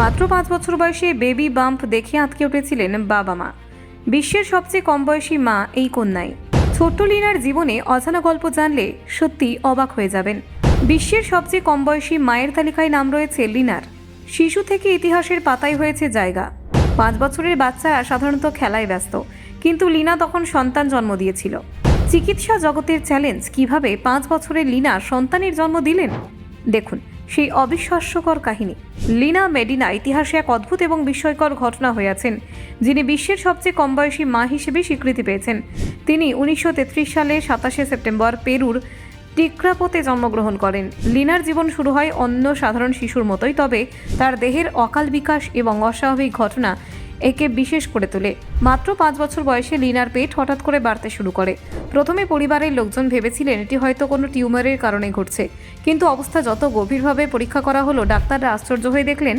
মাত্র পাঁচ বছর বয়সে বেবি বাম্প দেখে আঁতকে উঠেছিলেন বাবা মা। বিশ্বের সবচেয়ে কম বয়সী মা এই কন্যাই। ছোট্ট লিনার জীবনে অজানা গল্প জানলে সত্যি অবাক হয়ে যাবেন। বিশ্বের সবচেয়ে কম বয়সী মায়ের তালিকায় নাম রয়েছে লিনার। শিশু থেকে ইতিহাসের পাতায় হয়েছে জায়গা। পাঁচ বছরের বাচ্চারা সাধারণত খেলায় ব্যস্ত, কিন্তু লিনা তখন সন্তান জন্ম দিয়েছিল। চিকিৎসা জগতের চ্যালেঞ্জ কীভাবে পাঁচ বছরের লিনা সন্তানের জন্ম দিলেন? দেখুন সেই অবিশ্বাস্যকর কাহিনী। লিনা মেডিনা ইতিহাসে এক অদ্ভুত এবং বিস্ময়কর ঘটনা হয়েছেন যিনি বিশ্বের সবচেয়ে কম বয়সী মা হিসেবে স্বীকৃতি পেয়েছেন। তিনি উনিশশো তেত্রিশ সালে সাতাশে সেপ্টেম্বর পেরুর টিক্রাপোতে জন্মগ্রহণ করেন। লিনার জীবন শুরু হয় অন্য সাধারণ শিশুর মতোই, তবে তার দেহের অকাল বিকাশ এবং অস্বাভাবিক ঘটনা একে বিশেষ করে তোলে। মাত্র পাঁচ বছর বয়সে লিনার পেট হঠাৎ করে বাড়তে শুরু করে। প্রথমে পরিবারের লোকজন ভেবেছিলেন এটি হয়তো কোনো টিউমারের কারণে ঘটছে, কিন্তু অবস্থা যত গভীরভাবে পরীক্ষা করা হলো, ডাক্তাররা আশ্চর্য হয়ে দেখলেন,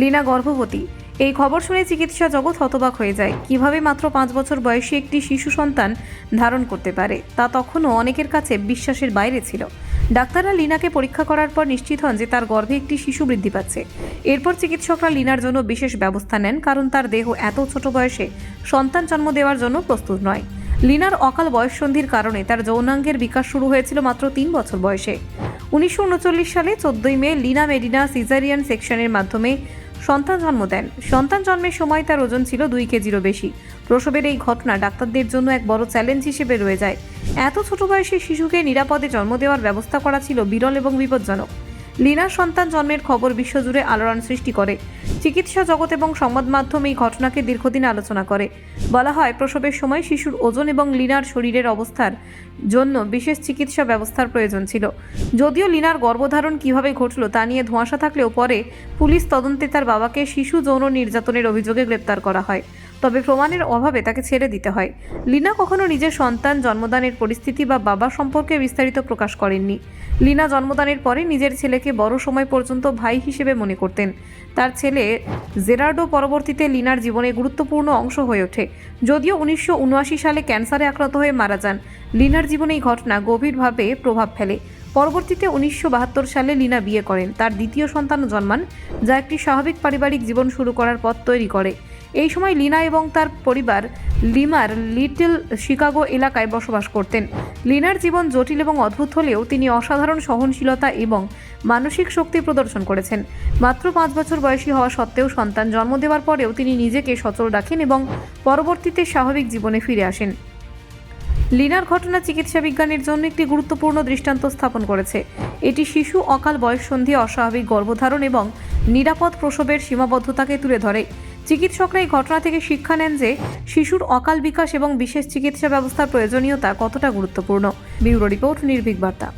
লিনা গর্ভবতী। এই খবর শুনে চিকিৎসা জগৎ হতবাক হয়ে যায়। কীভাবে মাত্র পাঁচ বছর বয়সী একটি শিশু সন্তান ধারণ করতে পারে, তা তখনও অনেকের কাছে বিশ্বাসের বাইরে ছিল। ডাক্তাররা লিনাকে পরীক্ষা করার পর নিশ্চিত হন যে তার গর্ভে একটি শিশু বৃদ্ধি পাচ্ছে। এরপর চিকিৎসকরা লিনার জন্য বিশেষ ব্যবস্থা নেন, কারণ তার দেহ এত ছোট বয়সে সন্তান জন্ম দেওয়ার জন্য প্রস্তুত নয়। লিনার অকাল বয়ঃসন্ধির কারণে তার যৌনাঙ্গের বিকাশ শুরু হয়েছিল মাত্র তিন বছর বয়সে। উনিশশো উনচল্লিশ সালে চোদ্দই মে লিনা মেডিনা সিজারিয়ান সেকশনের মাধ্যমে সন্তান জন্ম দেন। সন্তান জন্মের সময় তার ওজন ছিল দুই কেজিরও বেশি। প্রসবের এই ঘটনা ডাক্তারদের জন্য এক বড় চ্যালেঞ্জ হিসেবে রয়ে যায়। এত ছোট বয়সে শিশুকে নিরাপদে জন্ম দেওয়ার ব্যবস্থা করা ছিল বিরল এবং বিপজ্জনক। লিনার সন্তান জন্মের খবর বিশ্বজুড়ে আলোড়ন সৃষ্টি করে। চিকিৎসা জগৎ এবং সংবাদ মাধ্যম এই ঘটনাকে দীর্ঘদিন আলোচনা করে। বলা হয়, প্রসবের সময় শিশুর ওজন এবং লিনার শরীরের অবস্থার জন্য বিশেষ চিকিৎসা ব্যবস্থার প্রয়োজন ছিল। যদিও লিনার গর্ভধারণ কীভাবে ঘটল তা নিয়ে ধোঁয়াশা থাকলেও পরে পুলিশ তদন্তে তার বাবাকে শিশু যৌন নির্যাতনের অভিযোগে গ্রেপ্তার করা হয়। তবে প্রমাণের অভাবে তাকে ছেড়ে দিতে হয়। লিনা কখনো নিজের সন্তান জন্মদানের পরিস্থিতি বা বাবা সম্পর্কে বিস্তারিত প্রকাশ করেননি। লিনা জন্মদানের পরে নিজের ছেলেকে বড় সময় পর্যন্ত ভাই হিসেবে মনে করতেন। তার ছেলে জেরার্ডো পরবর্তীতে লিনার জীবনে গুরুত্বপূর্ণ অংশ হয়ে ওঠে। যদিও উনিশশো উনআশি সালে ক্যান্সারে আক্রান্ত হয়ে মারা যান, লিনার জীবনে এই ঘটনা গভীরভাবে প্রভাব ফেলে। পরবর্তীতে উনিশশো বাহাত্তর সালে লিনা বিয়ে করেন। তার দ্বিতীয় সন্তান জন্মান, যা একটি স্বাভাবিক পারিবারিক জীবন শুরু করার পথ তৈরি করে। এই সময় লিনা এবং তার পরিবার লিমার লিটল শিকাগো এলাকায় বসবাস করতেন। লিনার জীবন জটিল এবং অদ্ভুত হলেও তিনি অসাধারণ সহনশীলতা এবং মানসিক শক্তি প্রদর্শন করেছেন। মাত্র পাঁচ বছর বয়সী হওয়া সত্ত্বেও সন্তান জন্ম দেওয়ার পরেও তিনি নিজেকে সচল রাখেন এবং পরবর্তীতে স্বাভাবিক জীবনে ফিরে আসেন। লিনার ঘটনা চিকিৎসা বিজ্ঞানের জন্য একটি গুরুত্বপূর্ণ দৃষ্টান্ত স্থাপন করেছে। এটি শিশু অকাল বয়ঃসন্ধি অস্বাভাবিক গর্ভধারণ এবং নিরাপদ প্রসবের সীমাবদ্ধতাকে তুলে ধরে। চিকিৎসকরা এই ঘটনা থেকে শিক্ষা নেন যে শিশুর অকাল বিকাশ এবং বিশেষ চিকিৎসা ব্যবস্থার প্রয়োজনীয়তা কতটা গুরুত্বপূর্ণ। ব্যুরো রিপোর্ট নির্ভীক বার্তা।